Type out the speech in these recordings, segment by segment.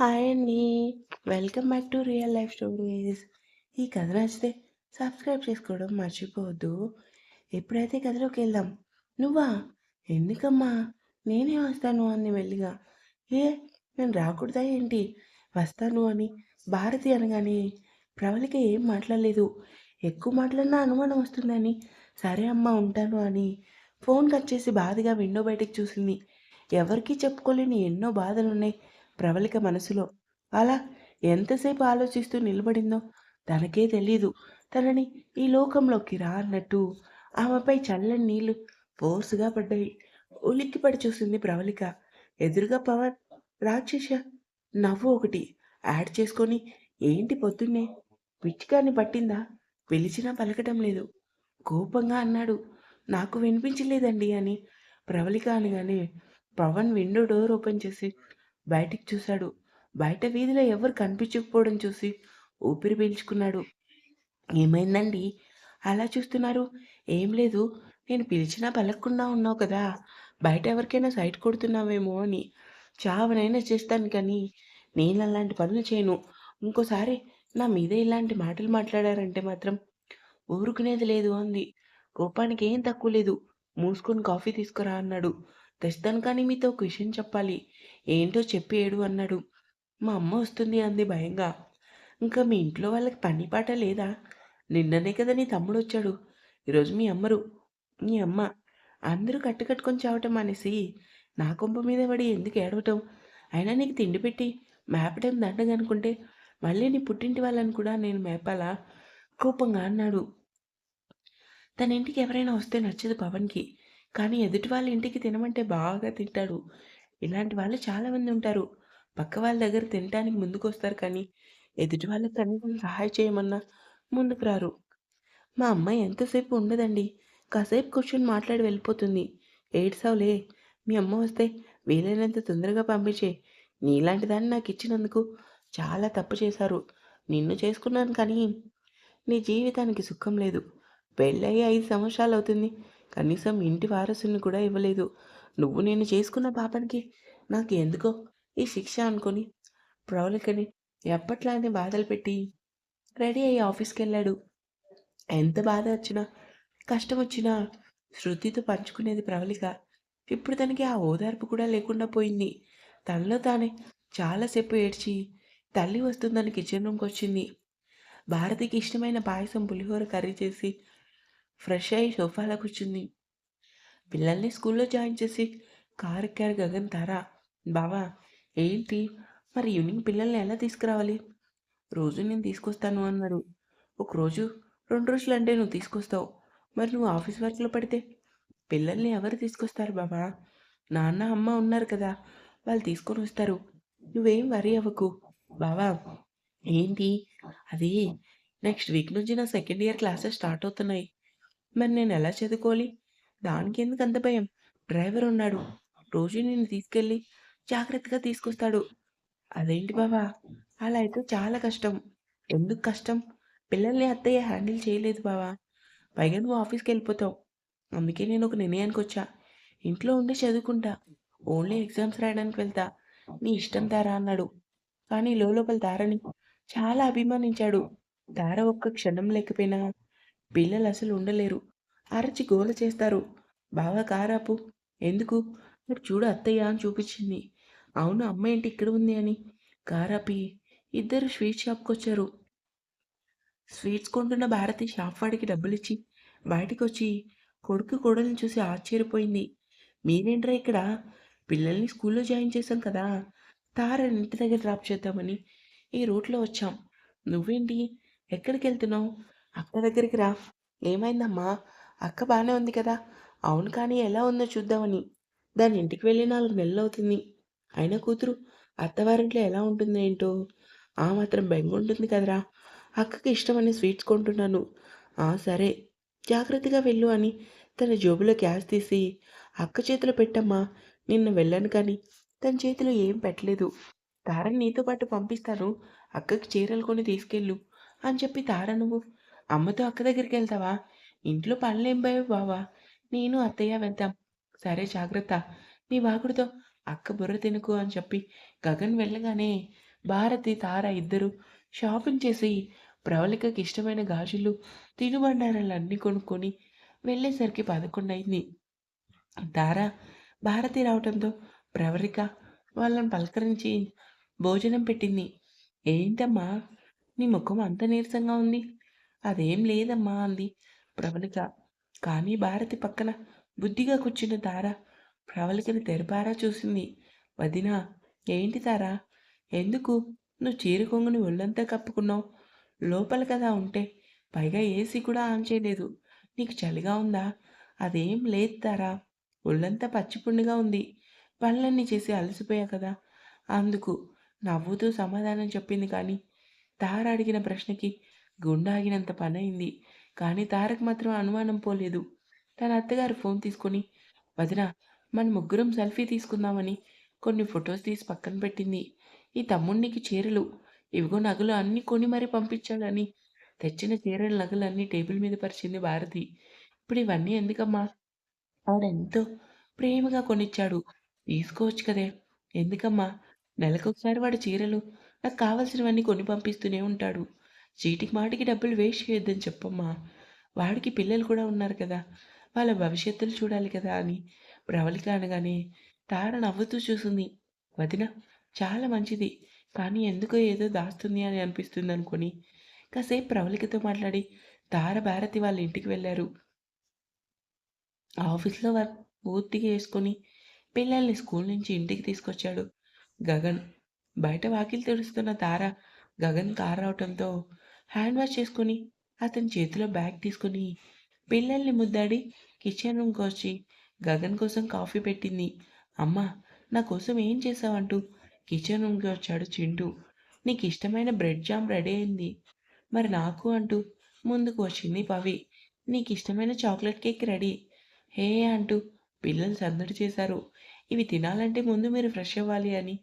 Hi అండి. Welcome back to real life stories. ఈ కథ నచ్చితే సబ్స్క్రైబ్ చేసుకోవడం మర్చిపోవద్దు. ఎప్పుడైతే కథలోకి వెళ్దాం నువ్వా? ఎందుకమ్మా? నేనే వస్తాను అంది మెల్లిగా. ఏ నేను రాకూడదా ఏంటి? వస్తాను అని భారతి అనగానే ప్రవళిక ఏం మాట్లాడలేదు. ఎక్కువ మాట్లాడినా అనుమానం వస్తుందని సరే అమ్మా ఉంటాను అని ఫోన్ కట్ చేసి బాధగా విండో బయటికి చూసింది. ఎవరికీ చెప్పుకోలేని ఎన్నో బాధలున్నాయి ప్రవళిక మనసులో. అలా ఎంతసేపు ఆలోచిస్తూ నిలబడిందో తనకే తెలీదు. తనని ఈ లోకంలోకి రా అన్నట్టు ఆమెపై చల్లని నీళ్ళు ఫోర్స్‌గా పడ్డాయి. ఉలిక్కిపడి చూసింది ప్రవళిక. ఎదురుగా పవన్, రాక్షస నవ్వు ఒకటి యాడ్ చేసుకొని ఏంటి పొద్దున్నే పిచ్చికాన్ని పట్టిందా? పిలిచినా పలకటం లేదు. కోపంగా అన్నాడు. నాకు వినిపించలేదండి అని ప్రవళిక అనగానే పవన్ విండో డోర్ ఓపెన్ చేసి బయటికి చూశాడు. బయట వీధిలో ఎవరు కనిపించకపోవడం చూసి ఊపిరి పీల్చుకున్నాడు. ఏమైందండి? అలా చూస్తున్నారు? ఏం లేదు. నేను పిలిచినా పలకకుండా ఉన్నావు కదా! బయట ఎవరికైనా సైట్ కొడుతున్నావేమో అని. చావనైనా చేస్తాను కానీ నేను అలాంటి పనులు చేయను. ఇంకోసారి నా మీద ఇలాంటి మాటలు మాట్లాడారంటే మాత్రం ఊరుకునేది లేదు అంది. కోపానికి ఏం తక్కువ లేదు. మూసుకొని కాఫీ తీసుకురా అన్నాడు. తెస్తాను కానీ మీతో ఒక విషయం చెప్పాలి. ఏంటో చెప్పి ఏడు అన్నాడు. మా అమ్మ వస్తుంది అంది భయంగా. ఇంకా మీ ఇంట్లో వాళ్ళకి పని పాట లేదా? నిన్ననే కదా నీ తమ్ముడు వచ్చాడు ఈరోజు మీ అమ్మరు మీ అమ్మ. అందరూ కట్టుకట్టుకొని చావటం అనేసి నా కొంప మీద పడి ఎందుకు ఏడవటం? అయినా నీకు తిండి పెట్టి మేపటం దండగనుకుంటే మళ్ళీ నీ పుట్టింటి వాళ్ళని కూడా నేను మేపాలా? కోపంగా అన్నాడు. తన ఇంటికి ఎవరైనా వస్తే నచ్చదు పవన్‌కి. కానీ ఎదుటి వాళ్ళ ఇంటికి తినమంటే బాగా తింటాడు. ఇలాంటి వాళ్ళు చాలామంది ఉంటారు. పక్క వాళ్ళ దగ్గర తినటానికి ముందుకొస్తారు కానీ ఎదుటి వాళ్ళకి కనీసం సహాయం చేయమన్నా ముందుకు రారు. మా అమ్మ ఎంతసేపు ఉండదండి. కాసేపు కూర్చొని మాట్లాడి వెళ్ళిపోతుంది. ఏడ్సావులే. మీ అమ్మ వస్తే వీలైనంత తొందరగా పంపించే నీలాంటి దాన్ని నాకు ఇచ్చినందుకు చాలా తప్పు చేశారు. నిన్ను చేసుకున్నాను కానీ నీ జీవితానికి సుఖం లేదు. పెళ్ళయి 5 సంవత్సరాలవుతుంది. కనీసం ఇంటి వారసుని కూడా ఇవ్వలేదు. నువ్వు నేను చేసుకున్న పాపానికి నాకు ఎందుకో ఈ శిక్ష అనుకొని ప్రౌలికని ఎప్పట్లానే బాధలు పెట్టి రెడీ అయ్యి ఆఫీస్కి వెళ్ళాడు ఎంత బాధ వచ్చినా, కష్టం వచ్చినా శృతితో పంచుకునేది ప్రవళిక. ఇప్పుడు తనకి ఆ ఓదార్పు కూడా లేకుండా పోయింది. తనలో తానే చాలా సేపు ఏడ్చి తల్లి వస్తుందని కిచెన్ రూమ్కి వచ్చింది భారతికి ఇష్టమైన పాయసం, పులిహోర కర్రీ చేసి ఫ్రెష్ అయ్యి సోఫాలో కూర్చుంది. పిల్లల్ని స్కూల్లో జాయిన్ చేసి కారెక్కారు గగన్, తారా బావా ఏంటి? మరి ఈవినింగ్ పిల్లల్ని ఎలా తీసుకురావాలి? రోజు నేను తీసుకొస్తాను అన్నారు ఒకరోజు, రెండు రోజులు అంటే నువ్వు తీసుకొస్తావు. మరి నువ్వు ఆఫీస్ వర్క్‌లో పడితే పిల్లల్ని ఎవరు తీసుకొస్తారు బావా? నాన్న, అమ్మ ఉన్నారు కదా! వాళ్ళు తీసుకొని వస్తారు నువ్వేం వరీ అవ్వకు. బావా ఏంటి? అది నెక్స్ట్ వీక్ నుంచి నా సెకండ్ ఇయర్ క్లాసెస్ స్టార్ట్ అవుతున్నాయి. మరి నేను ఎలా చదువుకోవాలి? అంత భయం? డ్రైవర్ ఉన్నాడు. రోజు నిన్ను తీసుకెళ్ళి జాగ్రత్తగా తీసుకొస్తాడు. అదేంటి బావా! అలా అయితే చాలా కష్టం. ఎందుకు కష్టం? పిల్లల్ని అత్తయ్య హ్యాండిల్ చేయలేదు బావా! పైగా నువ్వు ఆఫీస్‌కెళ్ళిపోతావు. అందుకే నేను ఒక నిర్ణయానికి వచ్చా ఇంట్లో ఉండి చదువుకుంటా. ఓన్లీ ఎగ్జామ్స్ రాయడానికి వెళ్తా. నీ ఇష్టం తారా అన్నాడు. కానీ లోపల తారని చాలా అభిమానించాడు. తార ఒక్క క్షణం లేకపోయినా పిల్లలు అసలు ఉండలేరు. అరచి గోల చేస్తారు. బాగా కారాపు. ఎందుకు? చూడు అత్తయ్య అని చూపించింది. అవును అమ్మ ఏంటి ఇక్కడ ఉంది అని కారాపి ఇద్దరు స్వీట్ షాప్కి వచ్చారు స్వీట్స్ కొంటున్న భారతి షాప్ వాడికి డబ్బులిచ్చి బయటికొచ్చి కొడుకు, కోడల్ని చూసి ఆశ్చర్యపోయింది. మీరేంట్రా ఇక్కడ? పిల్లల్ని స్కూల్లో జాయిన్ చేశాం కదా! తారని ఇంటి దగ్గర డ్రాప్ చేద్దామని ఈ రూట్‌లో వచ్చాం. నువ్వేంటి? ఎక్కడికి వెళ్తున్నావు అక్క దగ్గరికి రా. ఏమైందమ్మా? అక్క బాగానే ఉంది కదా! అవును కానీ ఎలా ఉందో చూద్దామని. దాని ఇంటికి వెళ్ళి నాలుగు నెలలు అవుతుంది అయినా కూతురు అత్తవారింట్లో ఎలా ఉంటుందో ఏంటో? ఆ మాత్రం బెంగుంటుంది కదరా! అక్కకి ఇష్టమని స్వీట్స్ కొంటున్నాను. ఆ! సరే. జాగ్రత్తగా వెళ్ళు అని తన జేబులో క్యాష్ తీసి అక్క చేతిలో పెట్టమ్మా. నిన్న వెళ్ళాను కానీ తన చేతిలో ఏం పెట్టలేదు. తారని నీతో పాటు పంపిస్తాను. అక్కకి చీరలు కొని తీసుకెళ్ళు అని చెప్పి తార నువ్వు అమ్మతో అక్క దగ్గరికి వెళ్తావా ఇంట్లో పనులేం లేవు బావా! నేను, అత్తయ్య వెళ్తాం. సరే జాగ్రత్త. నీ వాగుడుతో అక్క బుర్ర తినుకు అని చెప్పి గగన్ వెళ్ళగానే భారతి తార ఇద్దరు షాపింగ్ చేసి ప్రవళికకి ఇష్టమైన గాజులు తినుబండారాలు అన్నీ కొనుక్కొని వెళ్ళేసరికి పదకొండు అయింది తార భారతి రావడంతో ప్రవళిక వాళ్ళని పలకరించి భోజనం పెట్టింది ఏంటమ్మా నీ ముఖం అంత నీరసంగా ఉంది అదేం లేదమ్మా అంది ప్రవళిక. కానీ భారతి పక్కన బుద్ధిగా కూర్చున్న తార ప్రవళికని తెరపారా చూసింది. వదినా ఏంటి తారా? ఎందుకు? నువ్వు చీర కొంగుని ఒళ్ళంతా కప్పుకున్నావు. లోపల కదా ఉంటే పైగా ఏసీ కూడా ఆన్ చేయలేదు. నీకు చలిగా ఉందా? అదేం లేదు తారా. ఒళ్ళంతా పచ్చిపుండుగా ఉంది. పనులన్నీ చేసి అలసిపోయా కదా? అందుకు నవ్వుతూ సమాధానం చెప్పింది కానీ తార అడిగిన ప్రశ్నకి గుండాగినంత ఆగినంత కానీ తారకు మాత్రం అనుమానం పోలేదు. తన అత్తగారు ఫోన్ తీసుకొని వదిన మన ముగ్గురం సెల్ఫీ తీసుకుందామని కొన్ని ఫొటోస్ తీసి పక్కన పెట్టింది. ఈ తమ్ముడికి చీరలు. ఇవిగో నగలు అన్నీ కొని మరీ పంపించాలని. తెచ్చిన చీరల నగలు అన్ని టేబుల్ మీద పరిచింది భారతి. ఇప్పుడు ఇవన్నీ ఎందుకమ్మా? ఆడెంతో ప్రేమగా కొనిచ్చాడు. తీసుకోవచ్చు కదే. ఎందుకమ్మా? నెలకొకసారి వాడు చీరలు. నాకు కావలసినవన్నీ కొని పంపిస్తూనే ఉంటాడు. చీటికి మాటికి డబ్బులు వేస్ట్ చేయొద్దని చెప్పమ్మా. వాడికి పిల్లలు కూడా ఉన్నారు కదా. వాళ్ళ భవిష్యత్తులు చూడాలి కదా అని. ప్రవళిక అనగానే తార నవ్వుతూ చూసింది. వదిన చాలా మంచిది. కానీ ఎందుకో ఏదో దాస్తుంది అని అనిపిస్తుంది అనుకొని కాసేపు ప్రవళికతో మాట్లాడి తార భారతి వాళ్ళ ఇంటికి వెళ్ళారు. ఆఫీస్లో వర్క్ పూర్తిగా వేసుకొని పిల్లల్ని స్కూల్ నుంచి ఇంటికి తీసుకొచ్చాడు గగన్. బయట వాకిలి తెరుస్తున్న తార గగన్ కారు రావటంతో హ్యాండ్ వాష్ చేసుకొని అతని చేతిలో బ్యాగ్ తీసుకొని పిల్లల్ని ముద్దాడి కిచెన్ రూమ్కి వచ్చి గగన్ కోసం కాఫీ పెట్టింది. అమ్మ నా కోసం ఏం చేసావంటూ? కిచెన్ రూమ్కి వచ్చాడు చింటూ. నీకు ఇష్టమైన బ్రెడ్ జామ్ రెడీ అయింది. మరి నాకు అంటూ ముందుకు వచ్చింది పవి. నీకు ఇష్టమైన చాక్లెట్ కేక్ రెడీ. హే అంటూ పిల్లలు సందడి చేశారు. ఇవి తినాలంటే ముందు మీరు ఫ్రెష్ అవ్వాలి అని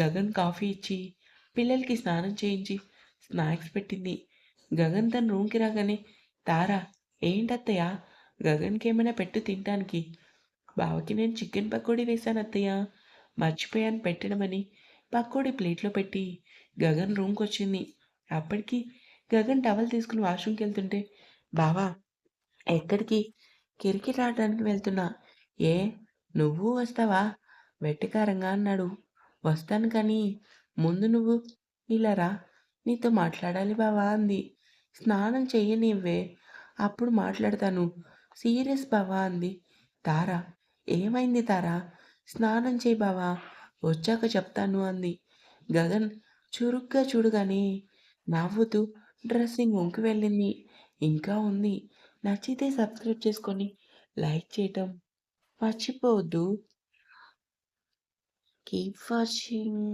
గగన్ కాఫీ ఇచ్చి పిల్లలకి స్నానం చేయించి స్నాక్స్ పెట్టింది. గగన్ తన రూమ్కి రాగానే తారా ఏంటత్తయ్య? గగన్కి ఏమైనా పెట్టు తినడానికి బావకి నేను చికెన్ పకోడీ వేశాను అత్తయ్య మర్చిపోయాను పెట్టడమని పకోడీ ప్లేట్లో పెట్టి గగన్ రూమ్కి వచ్చింది అప్పటికి గగన్ టవల్ తీసుకుని వాష్రూమ్కి వెళ్తుంటే బావా ఎక్కడికి? క్రికెట్ ఆడడానికి వెళ్తున్నా. ఏ నువ్వు వస్తావా? వెట్టకారంగా అన్నాడు. వస్తాను కానీ ముందు నువ్వు ఇలా రా. నీతో మాట్లాడాలి బావా అంది. స్నానం చెయ్యనివ్వే అప్పుడు మాట్లాడతాను. సీరియస్ బావా అంది. తారా ఏమైంది తారా? స్నానం చేయి బావా వచ్చాక చెప్తాను అంది. గగన్ చురుగ్గా చూడగానే నవ్వుతూ డ్రెస్సింగ్ రూమ్కి వెళ్ళింది. ఇంకా ఉంది. నచ్చితే సబ్స్క్రైబ్ చేసుకొని లైక్ చేయటం మర్చిపోవద్దు. Keep watching.